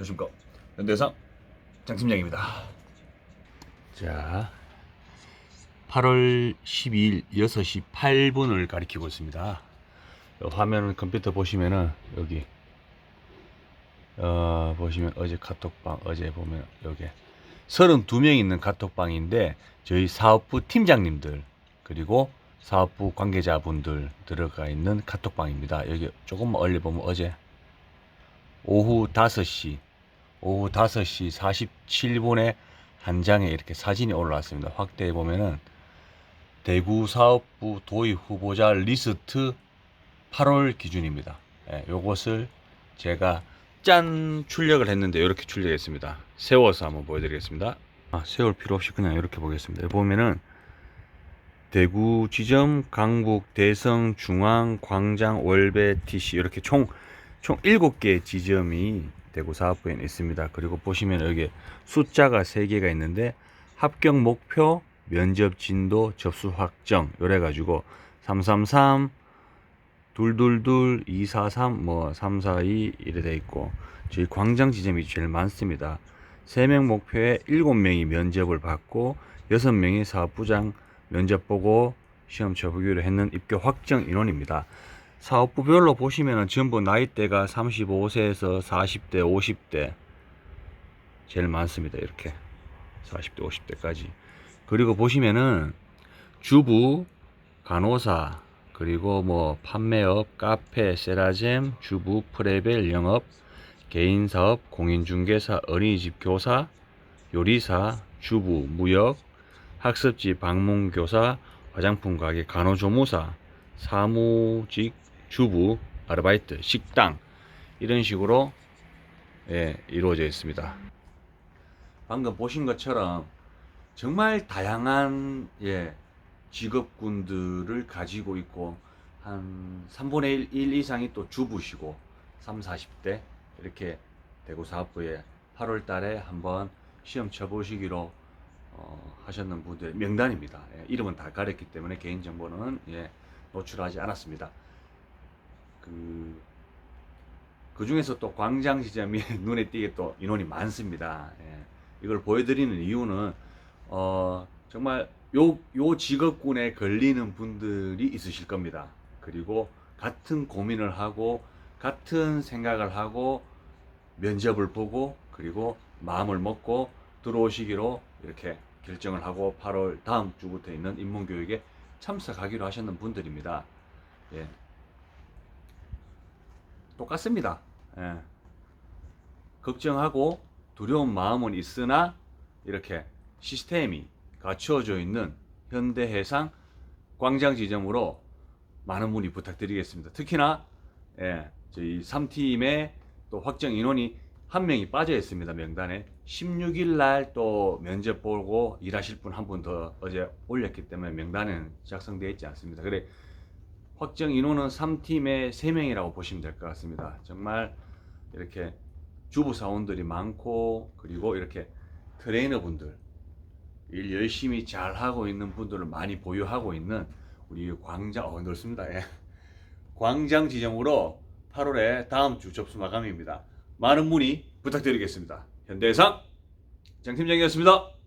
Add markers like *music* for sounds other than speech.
안녕하십니까. 현대상 장팀장입니다. 자 8월 12일 6시 8분을 가리키고 있습니다. 요 화면은 컴퓨터 보시면은 여기 어 보시면 어제 카톡방 어제 보면 여기 32명 있는 카톡방인데 저희 사업부 팀장님들 그리고 사업부 관계자분들 들어가 있는 카톡방입니다. 여기 조금 멀리 보면 어제 오후 5시, 오후 5시 47분에 한 장에 이렇게 사진이 올라왔습니다. 확대해 보면은 대구 사업부 도입 후보자 리스트 8월 기준입니다. 예, 요것을 제가 짠 출력을 했는데 이렇게 출력했습니다. 세워서 한번 보여드리겠습니다. 아, 세울 필요 없이 그냥 이렇게 보겠습니다. 보면은 대구 지점, 강북, 대성, 중앙, 광장, 월배, TC 이렇게 총총 7개 지점이 대구 사업부에 있습니다. 그리고 보시면 여기 숫자가 3개가 있는데 합격 목표, 면접 진도, 접수 확정 요래 가지고 333 222 243 뭐 342 이래 돼 있고 저희 광장 지점이 제일 많습니다. 3명 목표에 7명이 면접을 받고 6명이 사업부장 면접 보고 시험 쳐보기로 했는 입교 확정 인원입니다. 사업부별로 보시면은 전부 나이대가 35세에서 40대, 50대 제일 많습니다. 이렇게 40대, 50대까지. 그리고 보시면은 주부, 간호사, 그리고 뭐 판매업, 카페, 세라젬, 주부, 프레벨, 영업, 개인 사업, 공인중개사, 어린이집 교사, 요리사, 주부, 무역, 학습지, 방문교사, 화장품 가게, 간호조무사, 사무직, 주부, 아르바이트, 식당 이런 식으로 예, 이루어져 있습니다. 방금 보신 것처럼 정말 다양한 예, 직업군들을 가지고 있고 한 3분의 1, 1 이상이 또 주부시고 3, 40대 이렇게 대구 사업부에 8월 달에 한번 시험 쳐보시기로 어, 하셨는 분들 명단입니다. 예, 이름은 다 가렸기 때문에 개인정보는 예, 노출하지 않았습니다. 그, 그 중에서 또 광장 지점이 *laughs* 눈에 띄게 또 인원이 많습니다. 예. 이걸 보여드리는 이유는, 어, 정말 요, 요 직업군에 걸리는 분들이 있으실 겁니다. 그리고 같은 고민을 하고, 같은 생각을 하고, 면접을 보고, 그리고 마음을 먹고 들어오시기로 이렇게 결정을 하고 8월 다음 주부터 있는 인문교육에 참석하기로 하셨는 분들입니다. 예. 똑같습니다. 예. 걱정하고 두려운 마음은 있으나 이렇게 시스템이 갖추어져 있는 현대 해상 광장 지점으로 많은 문의 부탁드리겠습니다. 특히나 예, 저희 3팀의 또 확정 인원이 한 명이 빠져 있습니다. 명단에 16일 날 또 면접 보고 일하실 분 한 분 더 어제 올렸기 때문에 명단은 작성되어 있지 않습니다. 그래 확정 인원은 3팀에 3명이라고 보시면 될 것 같습니다. 정말 이렇게 주부 사원들이 많고 그리고 이렇게 트레이너 분들 일 열심히 잘 하고 있는 분들을 많이 보유하고 있는 우리 광장 어 넓습니다. 예. 광장 지점으로 8월에 다음 주 접수 마감입니다. 많은 문의 부탁드리겠습니다. 현대해상 장 팀장이었습니다.